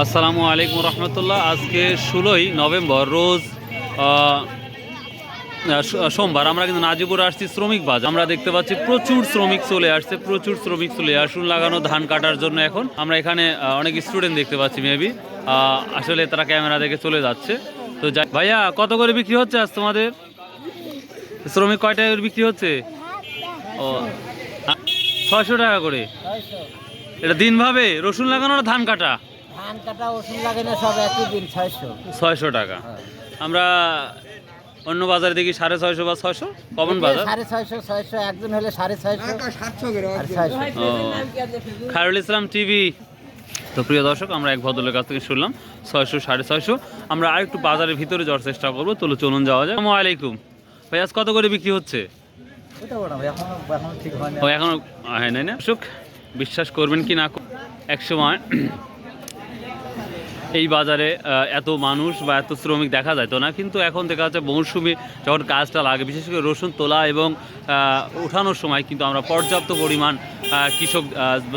আসসালামু আলাইকুম রহমতুল্লাহ। আজকে ষোলোই নভেম্বর, রোজ সোমবার। আমরা কিন্তু নাজিপুর আসছি শ্রমিক বাজার। আমরা দেখতে পাচ্ছি প্রচুর শ্রমিক চলে আসছে, প্রচুর শ্রমিক চলে আসুন লাগানো, ধান কাটার জন্য এখন। আমরা এখানে অনেক স্টুডেন্ট দেখতে পাচ্ছি মেবি আসলে তারা ক্যামেরা দেখে চলে যাচ্ছে। তো ভাইয়া, কত করে বিক্রি হচ্ছে আজ তোমাদের? শ্রমিক কয় টাকা করে বিক্রি হচ্ছে? ও ছয়শো টাকা করে। এটা দিনভাবে রসুন লাগানো ধান কাটা? ধান কাটা ওষুধ লাগে না সব একই দিন ছয়শো। ছয়শো টাকা। আমরা অন্য বাজারে দেখি সাড়ে ছয়শো বা ছয়শো কমন বাজার। সাড়ে ছয়শো ছয়শো একজন হলে সাড়ে ছয়শো আর খায়রুল ইসলাম টিভি। তো প্রিয় দর্শক আমরা এক ভদ্রলোকের কাছ থেকে শুনলাম ছয়শো সাড়ে ছয়শো। আমরা আরেকটু বাজারের ভিতরে যাওয়ার চেষ্টা করব তো চলুন যাওয়া যায় আসসালামু আলাইকুম। ভাই আজ কত করে বিক্রি হচ্ছে? ওটা ওটা এখনও এখনও ঠিক হয়নি। ও এখনও হয় নাই না? দর্শক বিশ্বাস করবেন কি না এক সময় এই বাজারে এত মানুষ বা এত শ্রমিক দেখা যায় তো না? কিন্তু এখন দেখা যাচ্ছে মৌসুমি যখন কাজটা লাগে, বিশেষ করে রসুন, তোলা এবং ওঠানোর সময় কিন্তু আমরা পর্যাপ্ত পরিমাণ কৃষক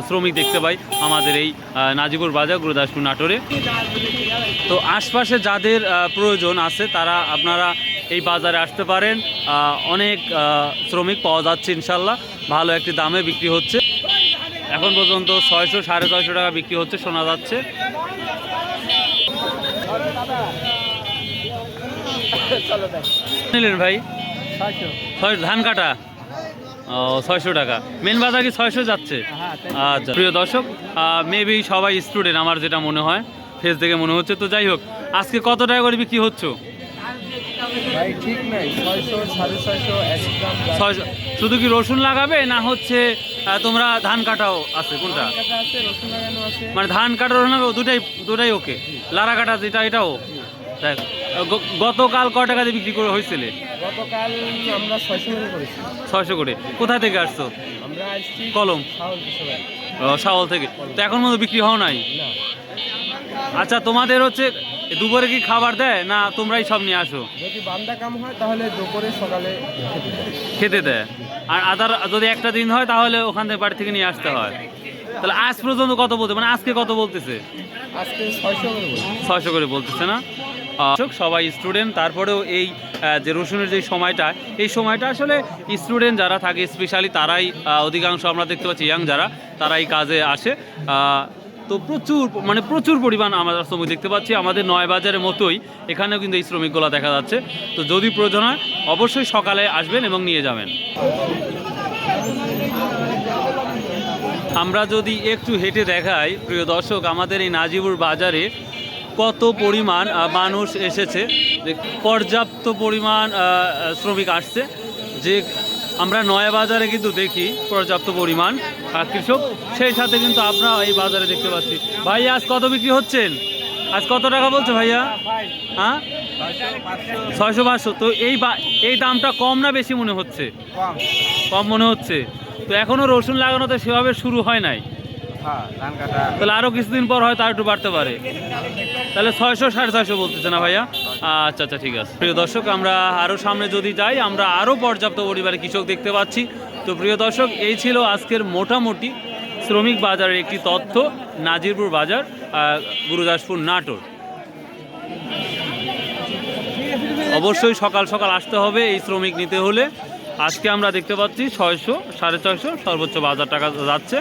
শ্রমিক দেখতে পাই আমাদের এই নাজিপুর বাজার, গুরুদাসপুর নাটোরে। তো আশপাশে যাদের প্রয়োজন আছে তারা আপনারা এই বাজারে আসতে পারেন। অনেক শ্রমিক পাওয়া যাচ্ছে ইনশাল্লাহ। ভালো একটি দামে বিক্রি হচ্ছে। এখন পর্যন্ত ছয়শো সাড়ে ছয়শো টাকা বিক্রি হচ্ছে শোনা যাচ্ছে। নিলেন ভাই? ছয়শো। ছয় ধান কাটা? ও ছয়শো টাকা। মেন বাজার কি ছয়শো যাচ্ছে? হ্যাঁ আচ্ছা প্রিয় দর্শক মেবি সবাই স্টুডেন্ট আমার যেটা মনে হয় ফেস দেখে মনে হচ্ছে। তো যাই হোক আজকে কত টাকা করে বিক্রি হচ্ছে? ভাই ঠিক নাই ছয়শো সাড়ে ছয়শো এক গ্রাম ছয়শো। শুধু কি রসুন লাগাবে না হচ্ছে তোমরা ধান কাটাও আছে কোনটা? মানে ধান কাটা রসুন লাগাও দুটাই দুটাই ওকে। লারা কাটা যেটা এটাও? দেখ গতকাল ক টাকা দিয়ে বিক্রি করে হয়েছিল গতকাল আমরা ছয়শো করে করেছি। ছয়শো করে। কোথা থেকে আসছো? আমরা আসছি কলম? শাওল থেকে তো এখন মতো বিক্রি হও নাই? আচ্ছা তোমাদের হচ্ছে দুপুরে কি খাবার দেয় না তোমরাই সব নিয়ে আসো? যদি বান্দা কাম হয় তাহলে দুপুরে সকালে খেতে দেয়। আর আদার যদি একটা দিন হয় তাহলে ওখান থেকে বাড়ি থেকে নিয়ে আসতে হয়। তাহলে আজ পর্যন্ত কত বলতে মানে আজকে কত বলতেছে? আজকে ছয়শো করে ছয়শো করে বলতেছে না? সবাই স্টুডেন্ট তারপরেও এই যে রসুনের যে সময়টা, এই সময়টা আসলে স্টুডেন্ট যারা থাকে স্পেশালি তারাই অধিকাংশ আমরা দেখতে পাচ্ছি ইয়াং যারা তারা এই কাজে আসে। তো প্রচুর মানে প্রচুর পরিমাণ আমরা শ্রমিক দেখতে পাচ্ছি। আমাদের নয় বাজারের মতোই এখানেও কিন্তু এই শ্রমিকগুলো দেখা যাচ্ছে। তো যদি প্রয়োজন হয়, অবশ্যই সকালে আসবেন এবং নিয়ে যাবেন। আমরা যদি একটু হেঁটে দেখাই, প্রিয় দর্শক, আমাদের এই নাজিবুর বাজারে কত পরিমাণ মানুষ এসেছে, যে পর্যাপ্ত পরিমাণ শ্রমিক আসছে, যে আমরা নয়া বাজারে কিন্তু দেখি পর্যাপ্ত পরিমাণ কৃষক, সেই সাথে কিন্তু আমরা এই বাজারে দেখতে পাচ্ছি। ভাই আজ কত বিক্রি হচ্ছেন? আজ কত টাকা বলছে ভাইয়া? হ্যাঁ? ছয়শো পাঁচশো। তো এই এই দামটা কম না বেশি মনে হচ্ছে? কম মনে হচ্ছে। তো এখনও রসুন লাগানো তো সেভাবে শুরু হয় নাই। তাহলে আরও কিছুদিন পর হয়তো আর একটু বাড়তে পারে। তাহলে ছয়শো, সাড়ে ছয়শো বলতেছে না ভাইয়া? আচ্ছা আচ্ছা ঠিক আছে। প্রিয় দর্শক, আমরা আরও সামনে যদি যাই, আমরা আরও পর্যাপ্ত পরিবারে কৃষক দেখতে পাচ্ছি। তো প্রিয় দর্শক, এই ছিল আজকের মোটামুটি শ্রমিক বাজারের একটি তথ্য, নাজিরপুর বাজার গুরুদাসপুর নাটোর। অবশ্যই সকাল সকাল আসতে হবে এই শ্রমিক নিতে হলে। আজকে আমরা দেখতে পাচ্ছি ছয়শো, সাড়ে ছয়শো সর্বোচ্চ বাজার টাকা যাচ্ছে।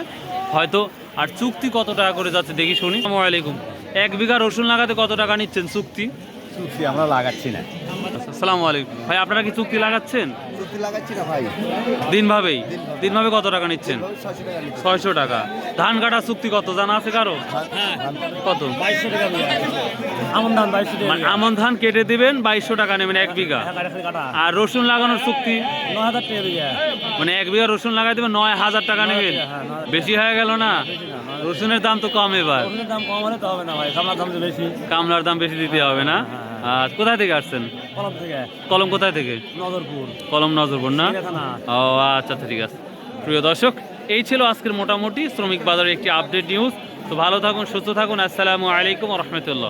হয়তো আর চুক্তি কত টাকা করে যাচ্ছে দেখি শুনি। আসসালামু আলাইকুম। এক বিঘা রসুন লাগাতে কত টাকা নিচ্ছেন চুক্তি? চুক্তি আমরা লাগাচ্ছি না। আসসালামু আলাইকুম। ভাই আপনারা কি চুক্তি লাগাচ্ছেন? চুক্তি লাগাচ্ছি না ভাই? দিনভাবেই? দিনভাবে কত টাকা নিচ্ছেন? ছয়শো টাকা ধান কাটা চুক্তি কত? জানা আছে কারও? কত? আমন ধান বাইশশো মানে আমন ধান কেটে দিবেন বাইশশো টাকা নেবেন এক বিঘা। আর রসুন লাগানোর চুক্তি? মানে এক বিঘা রসুন লাগাই দেবেন নয় হাজার টাকা নেবেন। হ্যাঁ, বেশি হয়ে গেল না? রসুনের দাম তো কম এবার। দাম কম হলে তো হবে না ভাই সামলার দাম বেশি। কামলার দাম বেশি দিতে হবে না? আর কোথায় থেকে আসছেন? কলম থেকে। কলম কোথায় থেকে? নজরপুর। কলম নজরপুর না? ও আচ্ছা আচ্ছা, ঠিক আছে। প্রিয় দর্শক এই ছিল আজকের মোটামুটি শ্রমিক বাজারের একটি আপডেট নিউজ তো ভালো থাকুন সুস্থ থাকুন। আসসালামু আলাইকুম রহমতুল্লাহ।